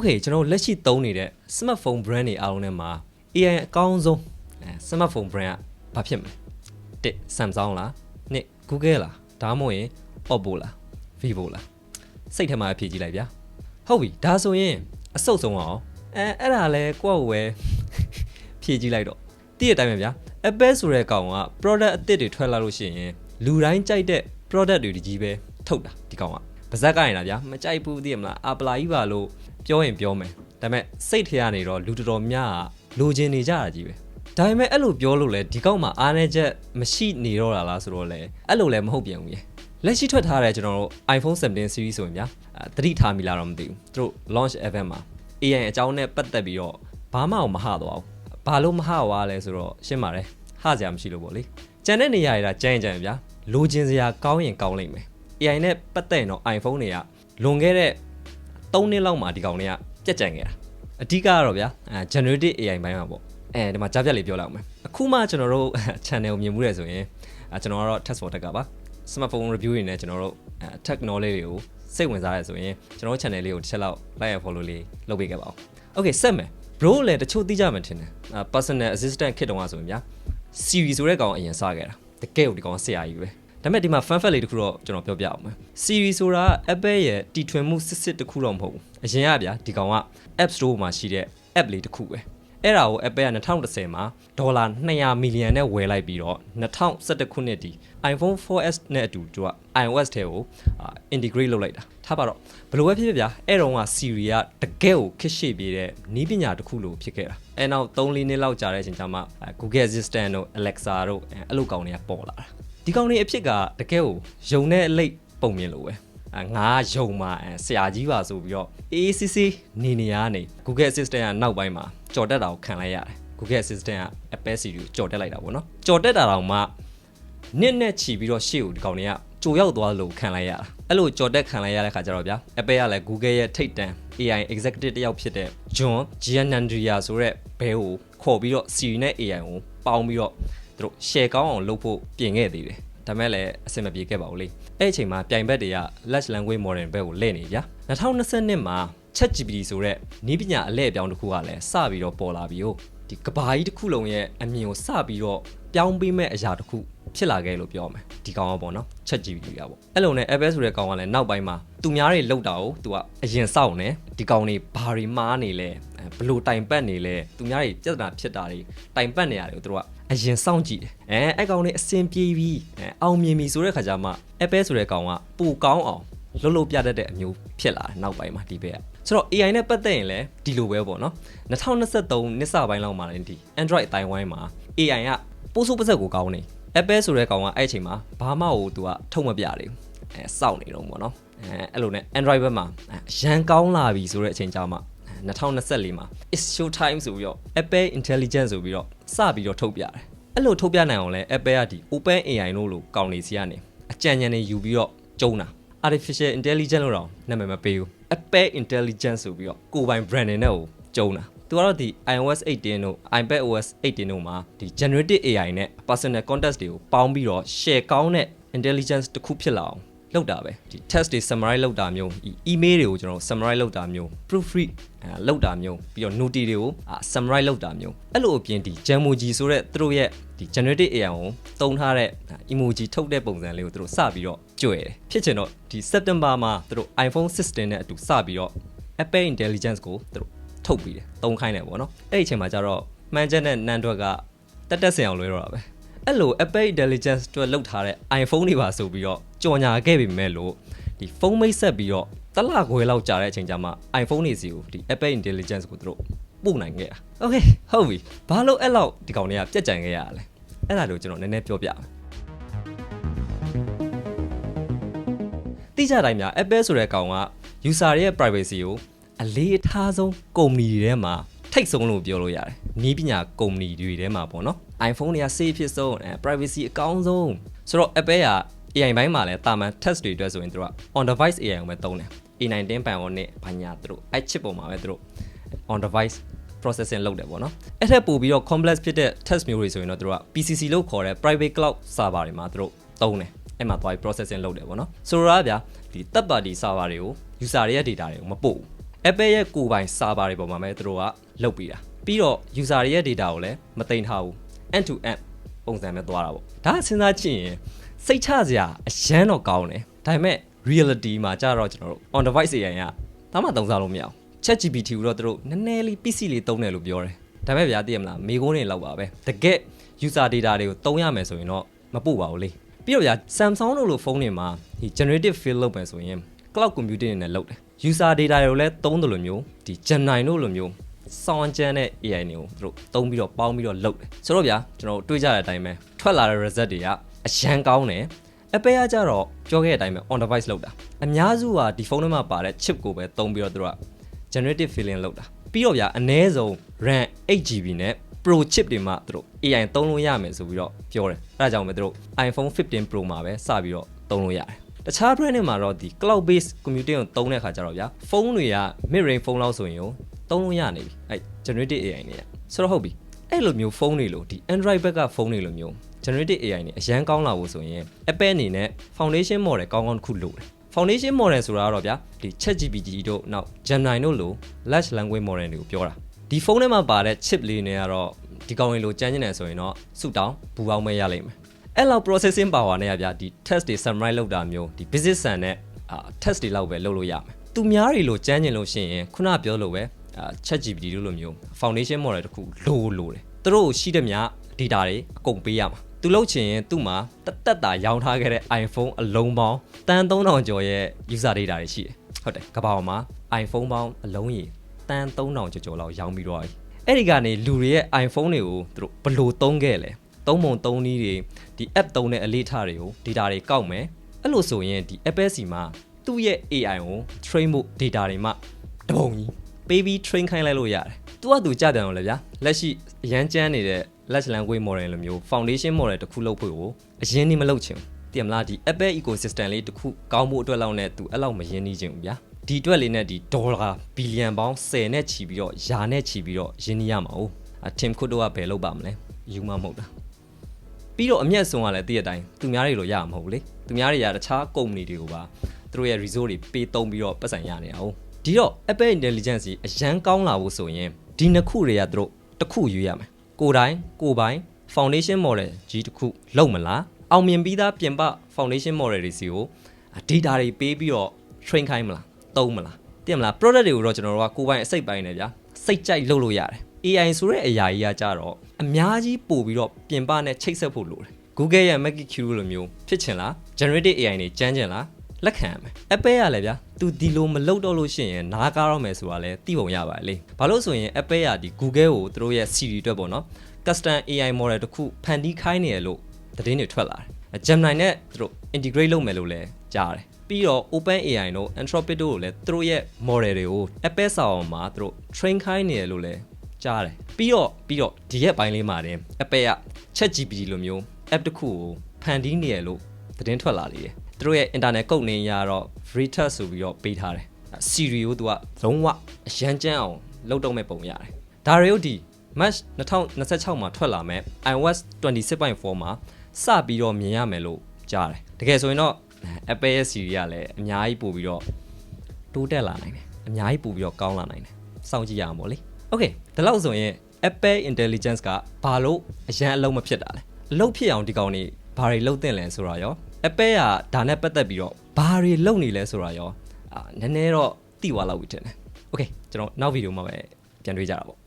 Okay ကျွန်တော်တို့လက်ရှိသုံးနေတဲ့ smartphone brand တွေအားလုံးထဲမှာ AI အကောင်းဆုံးအဲ smartphone brand ကဘာဖြစ်မလဲတစ် Samsung လားနှစ် Google လားဒါမှမဟုတ်ရင် Oppo လား Vivo လားစိတ်ထဲမှာဖြည့်ကြည့်လိုက်ဗျာဟုတ်ပြီဒါဆိုရင်အဆုတ်ဆုံးအောင်အဲအဲ့ဒါလဲကိုယ့်ကိုယ်ပဲဖြည့်ကြည့်လိုက်တော့တည့်ရတိုင်းပဲဗျာ Apple ဆိုတဲ့ကောင်က product အသစ်တွေထွက်လာလို့ရှိရင်လူတိုင်းကြိုက်တဲ့ product တွေဒီကြီးပဲထုတ်တာဒီကောင်ကပါဇက်ကရင်လားဗျာမကြိုက်ဘူးသိရမလားအပလာကြီးပါလို့ ပြောရင်ပြောမယ်ဒါပေမဲ့စိတ်ထဲကနေတော့လူတော်တော်များကလိုချင်နေကြတာကြီးပဲဒါပေမဲ့အဲ့လိုပြောလို့လဲဒီကောင်မှာအားနေချက်မရှိနေတော့တာလားဆိုတော့လဲအဲ့လိုလဲမဟုတ်ပြန်ဘူးရေလက်ရှိထွက်ထားတဲ့ကျွန်တော်တို့ iPhone 17 series ဆိုရင်ဗျာအဲတတိထားမိလားတော့မသိဘူးသူတို့ launch event မှာ AI အကြောင်းနဲ့ပတ်သက်ပြီးတော့ဘာမှမဟသွားဘူးဘာလို့မဟသွားလဲဆိုတော့ရှင်းပါတယ်ဟစရာမရှိလို့ပေါ့လေကြံတဲ့နေရာတွေကကြမ်းကြမ်းဗျာလိုချင်စရာကောင်းရင်ကောင်းလိမ့်မယ် AI နဲ့ပတ်သက်ရင်တော့ iPhone တွေကလွန်ခဲ့တဲ့ 3နှစ်လောက်မှာဒီကောင်တွေကပြက်ကြံခဲ့တာအဓိကကတော့ဗျာအဲ generative AI ဘိုင်းမှာပေါ့အဲဒီမှာကြားပြက်လေးပြောလိုက်အောင်မယ်အခုမှကျွန်တော်တို့ channel ကိုမြင်မှုရဆိုရင်အဲကျွန်တော်ကတော့ test for tech ကပါ smartphone review တွေနဲ့ကျွန်တော်တို့အဲ technology တွေကိုစိတ်ဝင်စားရဆိုရင်ကျွန်တော်တို့ channel လေးကိုတစ်ချက်လောက် like and follow လေးလုပ်ပေးခဲ့ပါဦး okay ဆက်မယ် bro လည်းတချို့သိကြမှထင်တယ်အဲ personal assistant ခစ်တုန်းကဆိုရင်ဗျာ Siri ဆိုတဲ့ကောင်အရင်စခဲ့တာတကယ်ကိုဒီကောင်ဆရာကြီးပဲ ဒါပေမဲ့ဒီမှာ fun fact လေးတစ်ခုတော့ကျွန်တော်ပြောပြအောင်မယ် Siri ဆိုတာ Apple ရဲ့တီထွင်မှုစစ်စစ်တစ်ခုတော့မဟုတ်ဘူးအရင်ကဗျာဒီကောင်က App Store မှာရှိတဲ့ app လေးတစ်ခုပဲအဲ့ဒါကို Apple က2010မှာဒေါ်လာ200မီလီယံနဲ့ဝယ်လိုက်ပြီးတော့2011ခုနှစ်ဒီ iPhone 4S နဲ့အတူသူက iOS ထဲကို integrate လုပ်လိုက်တာထားပါတော့ဘယ်လိုပဲဖြစ်ဖြစ်ဗျာအဲ့တော့က Siri ကတကယ်ကိုခက်ရှေ့ပြေတဲ့နီးပညာတစ်ခုလိုဖြစ်ခဲ့တာအဲ့နောက်3-4နှစ်လောက်ကြာတဲ့အချိန်ကျမှ Google Assistant တို့ Alexa တို့အဲ့လိုကောင်တွေကပေါ်လာတာ ဒီကောင်တွေအဖြစ်ကတကယ်ကိုယုံတဲ့အလိတ်ပုံမြင်လို့ပဲအငါယုံမှာဆရာကြီးပါဆိုပြီးတော့ AACC နေနေရနေ Google Assistant ကနောက်ပိုင်းမှာကြော်တက်တာကိုခံလိုက်ရတယ် Google Assistant က Apple Siri ကိုကြော်တက်လိုက်တာပေါ့နော်ကြော်တက်တာတောင်မှနစ်နဲ့ချီပြီးတော့ရှေ့ကိုဒီကောင်တွေကကြိုရောက်သွားလို့ခံလိုက်ရတာအဲ့လိုကြော်တက်ခံလိုက်ရတဲ့ခါကျတော့ဗျာ Apple ကလည်း Google ရဲ့ထိပ်တန်း AI executive တယောက်ဖြစ်တဲ့ John Giannandrea ဆိုတဲ့ဘဲကိုခေါ်ပြီးတော့ Siri နဲ့ AI ကိုပေါင်းပြီးတော့ သူတို့ share ကောင်းအောင်လုပ်ဖို့ပြင်ခဲ့သေးတယ်ဒါမဲ့လည်းအဆင်မပြေခဲ့ပါဘူးလေအဲ့အချိန်မှာပြိုင်ဘက်တွေက large language model ဘက်ကိုလဲ့နေဗျာ2022မှာ ChatGPT ဆိုတဲ့နည်းပညာအလဲအပြောင်းတစ်ခုကလည်းစပြီးတော့ပေါ်လာပြီးဟုတ် ဒီကဘာကြီးတစ်ခုလုံးရဲ့အမြင်ကိုစပြီးတော့ပြောင်းပေးမဲ့အရာတစ်ခုဖြစ်လာခဲ့လို့ပြောမယ်ဒီကောင်ကပေါ့နော် ChatGPT ကပေါ့အဲ့လိုနဲ့ Apple ဆိုတဲ့ကောင်ကလည်းနောက်ပိုင်းမှာသူများတွေလောက်တာကိုသူကအရင်စောင့်နေဒီကောင်တွေဘာတွေမှားနေလဲဘလို့တိုင်ပတ်နေလဲသူများတွေပြဿနာဖြစ်တာတွေတိုင်ပတ်နေရတယ်ကိုသူတို့ကအရင်စောင့်ကြည့်တယ်အဲအဲ့ကောင်တွေအစင်ပြေးပြီးအဲအောင်မြင်ပြီဆိုတဲ့ခါကျမှ Apple ဆိုတဲ့ကောင်ကပူကောင်းအောင်လှုပ်လှုပ်ပြတတ်တဲ့အမျိုးဖြစ်လာတယ်နောက်ပိုင်းမှာဒီဘက်က ဆိုတော့ AI နဲ့ပတ်သက်ရင်လည်းဒီလိုပဲပေါ့နော်2023နှစ်စပိုင်းလောက်မှာလည်းဒီ Android အတိုင်းဝိုင်းမှာ AI ကပိုးစိုးပစက်ကိုကောင်းနေ Apple ဆိုတဲ့ကောင်ကအဲ့အချိန်မှာဘာမှဟိုသူကထုတ်မပြသေးဘူးအဲစောင့်နေတော့ပေါ့နော်အဲအဲ့လိုနဲ့ Android ဘက်မှာရန်ကောင်းလာပြီဆိုတဲ့အချိန်ကြာမှ2024မှာ is show time ဆိုပြီးတော့ Apple Intelligence ဆိုပြီးတော့စပြီးတော့ထုတ်ပြတယ်အဲ့လိုထုတ်ပြနိုင်အောင်လဲ Apple ကဒီ Open AI လို့လို့ကောင်းနေစီကနေအကြံဉာဏ်တွေယူပြီးတော့ကျုံးတာ artificial intelligence လို့တော့နာမည်မပေးဘူး Apple Intelligence ဆိုပြီးတော့ကိုယ်ပိုင် brand နဲ့ကိုကျုံးတာသူကတော့ဒီ iOS 18တို့ iPadOS 18တို့မှာဒီ generative AI နဲ့ personal context တွေကိုပေါင်းပြီးတော့ share ကောင်းတဲ့ intelligence တစ်ခုဖြစ်လာအောင်လောက်တာပဲဒီ test တွေ summarize လောက်တာမျိုး email တွေကိုကျွန်တော် summarize လောက်တာမျိုး proofread အဲလောက်တာမျိုးပြီးတော့ note တွေကို summarize လောက်တာမျိုးအဲ့လိုအပြင်ဒီ Jamoji ဆိုတဲ့သူတို့ရဲ့ဒီ generative AI ကိုတုံးထားတဲ့ emoji ထုတ်တဲ့ပုံစံလေးကိုသူတို့စပြီးတော့ ကြွယ်တယ်ဖြစ်ချင်တော့ဒီ September မှာသူတို့ iPhone 16နဲ့အတူစပြီးတော့ Apple Intelligence ကိုသူတို့ထုတ်ပြီးတယ်တုံးခိုင်းတယ်ပေါ့နော်အဲ့ဒီအချိန်မှာကျတော့မှန်ချက်နဲ့နန်းတွက်ကတက်တက်ဆင်အောင်လွှဲတော့တာပဲအဲ့လို Apple Intelligence အတွက်လောက်ထားတဲ့ iPhone တွေပါဆိုပြီးတော့ကြော်ညာခဲ့ပြီမဲ့လို့ဒီဖုန်းမိတ်ဆက်ပြီးတော့တလခွဲလောက်ကြာတဲ့အချိန်ကျမှ iPhone တွေစီကိုဒီ Apple Intelligence ကိုသူတို့ပို့နိုင်ခဲ့တာ Okay ဟုတ်ပြီဘာလို့အဲ့လောက်ဒီကောင်တွေကပြက်ကြံခဲ့ရလဲအဲ့ဒါလို့ကျွန်တော်နည်းနည်းပြောပြမယ် တိကျတိုင်းများ Apple ဆိုတဲ့ကောင်က user ရဲ့ privacy ကိုအလေးအထားဆုံးကုမ္ပဏီတွေထဲမှာထိတ်ဆုံးလို့ပြောလို့ရတယ်။နီးပညာကုမ္ပဏီတွေထဲမှာပေါ့နော်။ iPhone တွေက safe ဖြစ်ဆုံးအဲ privacy အကောင်းဆုံးဆိုတော့ Apple က AI ဘိုင်းမှာလည်းတာမန် test တွေအတွက်ဆိုရင်တို့က on device AI ကိုပဲသုံးတယ်။ A19 ပန်ဝန်နဲ့ဘာညာတို့အဲ့ chip ပေါ်မှာပဲတို့ on device processing လုပ်တယ်ပေါ့နော်။အဲ့ထက်ပိုပြီးတော့ complex ဖြစ်တဲ့ test မျိုးတွေဆိုရင်တော့တို့က PCC လို့ခေါ်တဲ့ private cloud server တွေမှာတို့သုံးတယ်။ အဲ့မှာသွားပြီး processing လုပ်တယ်ပေါ့နော်။ဆိုတော့ဗျာဒီ third party server တွေကို user တွေရဲ့ data တွေကိုမပို့ဘူး Apple ရဲ့ကိုယ်ပိုင် server တွေပေါ်မှာပဲသူတို့ကလုပ်ပြီးတာပြီးတော့ user တွေရဲ့ data ကိုလည်းမသိမ်းထားဘူး end to end ပုံစံပဲသွားတာပေါ့ဒါကစဉ်းစားကြည့်ရင်စိတ်ချစရာအရန်တော့ကောင်းတယ်ဒါပေမဲ့ reality မှာကြတော့ကျွန်တော်တို့ on device တွေရရင်ကဒါမှသုံးစားလို့မရအောင် ChatGPT ကိုတော့သူတို့နည်းနည်းလေး PC လေးသုံးတယ်လို့ပြောတယ်ဒါပေမဲ့ဗျာသိရမလားမေကုန်းတွေလောက်ပါပဲတကယ် user data တွေကိုသုံးရမယ်ဆိုရင်တော့မပို့ပါဘူးလေ ပြီးတော့ဗျာ Samsung တို့လိုဖုန်းတွေမှာဒီ generative fill လုပ်မယ်ဆိုရင် cloud computing တွေနဲ့လုပ်တယ် user data တွေကိုလည်းသုံးတယ်လို့မျိုးဒီ Gemini တို့လိုမျိုးစောင်းကျန်းတဲ့ AI တွေကိုသူတို့သုံးပြီးတော့ပေါင်းပြီးတော့လုပ်တယ်ဆိုတော့ဗျာကျွန်တော်တို့တွေးကြတဲ့အတိုင်းပဲထွက်လာတဲ့ result တွေကအရန်ကောင်းတယ် Apple ကကြတော့ပြောခဲ့တဲ့အတိုင်းပဲ on device လောက်တာအများစုကဒီဖုန်းထဲမှာပါတဲ့ chip ကိုပဲသုံးပြီးတော့သူတို့က generative feeling လောက်တာပြီးတော့ဗျာအနည်းဆုံး RAM 8GB နဲ့ Pro chip တွေမှသူတို့ AI သုံးလို့ရမယ်ဆိုပြီးတော့ပြောတယ်အဲဒါကြောင့်ပဲသူတို့ iPhone 15 Pro မှာပဲစပြီးတော့သုံးလို့ရတယ်တခြား brand တွေမှာတော့ဒီ cloud based computing ကိုသုံးတဲ့အခါကျတော့ဗျာဖုန်းတွေက mid range ဖုန်းလောက်ဆိုရင်ရောသုံးလို့ရနေပြီအဲ generative AI တွေကဆိုတော့ဟုတ်ပြီအဲ့လိုမျိုးဖုန်းတွေလို့ဒီ Android ဘက်ကဖုန်းတွေလိုမျိုး generative AI နဲ့အရန်ကောင်းလာဖို့ဆိုရင် Apple အနေနဲ့ foundation model ကောင်းကောင်းတစ်ခုလိုတယ် foundation model ဆိုတာကတော့ဗျာဒီ ChatGPT တို့နောက် Gemini တို့လို large language model တွေကိုပြောတာ ဒီဖုန်းထဲမှာပါတဲ့ chip လေးတွေကတော့ဒီကောင်လေးလိုကြမ်းကျင်နေဆိုရင်တော့စုတောင်းဘူပေါင်းမဲရလိမ့်မယ်အဲ့လောက် processing power နဲ့ရဗျာဒီ test တွေ summarize လုပ်တာမျိုးဒီ business ဆန်နဲ့အာ test တွေလောက်ပဲလုပ်လို့ရမယ်သူများတွေလိုကြမ်းကျင်လို့ရှိရင်ခုနပြောလို့ပဲအာ ChatGPT တို့လိုမျိုး foundation model တခုလိုလိုတယ်သူတို့ရှိတဲ့မြ data တွေအကုန်ပေးရမှာသူလုတ်ချင်ရင်သူ့မှာတက်တက်တာရောင်းထားခဲ့တဲ့ iPhone အလုံးပေါင်းတန်3000ကျော်ရဲ့ user data တွေရှိတယ်ဟုတ်တယ်ကမ္ဘာပေါ်မှာ iPhone ပေါင်းအလုံးကြီး တန်3000ကျော်ကျော်လောက်ရောင်းပြီးတော့အဲ့ဒီကနေလူတွေရဲ့ iPhone တွေကိုသူတို့ဘယ်လိုသုံးခဲ့လဲသုံးပုံသုံးနည်းတွေဒီ app သုံးတဲ့အလေးထားတွေကို data တွေကောက်မယ်အဲ့လိုဆိုရင်ဒီ Apple စီမှာသူ့ရဲ့ AI ကို train ဖို့ data တွေမှတပုံကြီးပေးပြီး train ခိုင်းလိုက်လို့ရတယ်သူကသူကြတယ်အောင်လေဗျာလက်ရှိအရန်ကျန်းနေတဲ့ large language model လိုမျိုး foundation model တစ်ခုလုပ်ဖို့ကိုအရင်နေမလုပ်ချင်ဘူးတင်မလားဒီ Apple ecosystem လေးတစ်ခုကောင်းဖို့အတွက်လောက်နဲ့သူအဲ့လောက်မရင်းနှီးချင်ဘူးဗျာ ဒီအတွက်လေးနဲ့ဒီဒေါ်လာဘီလီယံပေါင်း10နဲ့ချီပြီးတော့ယာနဲ့ချီပြီးတော့ရင်းနှီးရမှာ哦အထင်ခွတ်တော့ကဘယ်လုပ်ပါမလဲယူမမဟုတ်တာပြီးတော့အမျက်ဆုံးကလည်းတည့်ရတိုင်းသူများတွေလို့ရမှာမဟုတ်ဘူးလေသူများတွေကတခြား company တွေကိုပါသူတို့ရဲ့ resource တွေပေးသုံးပြီးတော့ပတ်စံရနေတာ哦ဒီတော့ Apple Intelligence အရန်ကောင်းလာဖို့ဆိုရင်ဒီနှစ်ခုတွေကသူတို့တစ်ခုယူရမယ်ကိုတိုင်းကိုပိုင် foundation model ကြီးတစ်ခုလုံမလားအောင်မြင်ပြီးသားပြင်ပ foundation model တွေစီကို data တွေပေးပြီးတော့ train ခိုင်းမလား သုံးမလားသိမလား product တွေကိုတော့ကျွန်တော်တို့ကကိုပိုင်အစိတ်ပိုင်းနေဗျာစိတ်ကြိုက်လုပ်လို့ရတယ် AI ဆိုတဲ့အရာကြီးကကြတော့အများကြီးပို့ပြီးတော့ပြင်ပနဲ့ချိတ်ဆက်ဖို့လိုတယ် Google ရဲ့ Magic Q လိုမျိုးဖြစ်ချင်လား generative AI တွေကြမ်းချင်လားလက်ခံရမယ် Apple ရလည်းဗျာ तू ဒီလိုမလုပ်တော့လို့ရှိရင်နားကားတော့မယ်ဆိုတာလဲသိပုံရပါလေဘာလို့ဆိုရင် Apple ရဒီ Google ကိုသူတို့ရဲ့ Siri အတွက်ပေါ့နော် custom AI model တစ်ခုဖန်တီးခိုင်းနေရလို့သတင်းတွေထွက်လာတယ် Gemini နဲ့သူတို့ integrate လုပ်မယ်လို့လဲကြားတယ် ပြီးတော့ Open AI တို့ Anthropic တို့ကိုလည်းသူတို့ရဲ့ model တွေကို Apple စာအုံမှာသူတို့ train ခိုင်းနေရလို့လဲကြားတယ်ပြီးတော့ပြီးတော့ဒီရက်ပိုင်းလေးမှာတင် Apple က ChatGPT လိုမျိုး app တစ်ခုကိုဖန်တီးနေရလို့သတင်းထွက်လာလေတယ်သူတို့ရဲ့ internet ကုတ်နေရတော့ Veritas ဆိုပြီးတော့ပေးထားတယ် Siri ကိုသူကလုံးဝအရန်ကျန်းအောင်လုပ်တော့မဲ့ပုံရတယ်ဒါတွေကိုဒီ March 2026မှာထွက်လာမဲ့ iOS 26.4မှာစပြီးတော့မြင်ရမယ်လို့ကြားတယ်တကယ်ဆိုရင်တော့ Apple ရဲ့ Siri ကလည်းအများကြီးပို့ပြီးတော့တိုးတက်လာနိုင်တယ်အများကြီးပို့ပြီးတော့ကောင်းလာနိုင်တယ်စောင့်ကြည့်ရအောင်ပေါ့လေ Okay ဒါလို့ဆိုရင် Apple Intelligence ကဘာလို့အရန်အလုံးမဖြစ်တာလဲအလုပ်ဖြစ်အောင်ဒီကောင်နေဘာတွေလုပ်တင်လဲဆိုတာရော Apple ကဒါနဲ့ပတ်သက်ပြီးတော့ဘာတွေလုပ်နေလဲဆိုတာရောအာနည်းနည်းတော့သိသွားလောက်ပြီထင်တယ် Okay ကျွန်တော်နောက်ဗီဒီယိုမှာပဲပြန်တွေ့ကြတာပေါ့